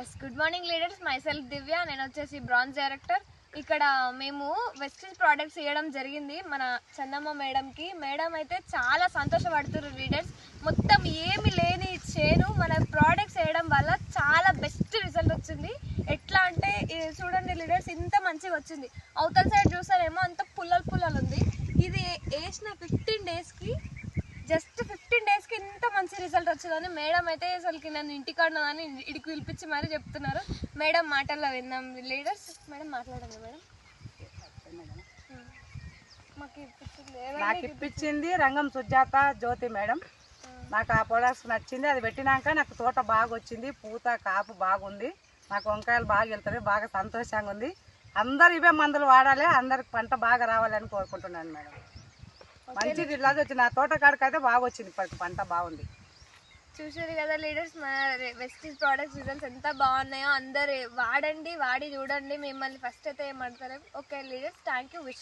Yes good morning leaders myself Divya నేను వచ్చేసి bronze director ఇక్కడ మేము వెస్టేజ్ ప్రోడక్ట్స్ ఇవ్వడం జరిగింది. మన చందమ్మ మేడంకి. మేడం అయితే చాలా సంతోషపడుతున్నారు లీడర్స్ మొత్తం ఏమి లేని చేను మన ప్రోడక్ట్స్ వేయడం వల్ల చాలా బెస్ట్ రిజల్ట్ వచ్చింది. ఎట్లా అంటే చూడండి లీడర్స్ ఇంత మంచిగా వచ్చింది. అవతల సైడ్ చూసారేమో అంత పుల్లలు పుల్లలు ఉంది. ఇది వేసిన ఫిఫ్టీన్ డేస్కి జస్ట్ ఫిఫ్టీన్ మంచి రిజల్ట్ వచ్చిందని మేడం అయితే అసలుకి నన్ను ఇంటికాడ అని ఇడికి పిలిపించి మరీ చెప్తున్నారు. మేడం మాటల్లో విన్నాం. లీడర్స్ మేడం మాట్లాడండి మేడం? నాకు ఇప్పించింది రంగం సుజాత జ్యోతి మేడం. నాకు ఆ ప్రొడక్ట్స్ నచ్చింది. అది పెట్టినాక నాకు తోట బాగా వచ్చింది పూత కాపు బాగుంది. నాకు వంకాయలు బాగా వెళ్తాయి బాగా సంతోషంగా ఉంది. అందరు ఇవే మందులు వాడాలి. అందరికి పంట బాగా రావాలని కోరుకుంటున్నాను మేడం. మంచి రిజల్ట్ వచ్చింది. నా తోట కాడికి అయితే బాగా వచ్చింది ఇప్పటికి పంట బాగుంది. చూసారు కదా లీడర్స్ మన వెస్టీజ్ ప్రోడక్ట్స్ రిజల్ట్స్ ఎంత బాగున్నాయో అందరు వాడండి వాడి చూడండి. మిమ్మల్ని ఫస్ట్ అయితే ఏమంటారు? Okay leaders thank you wish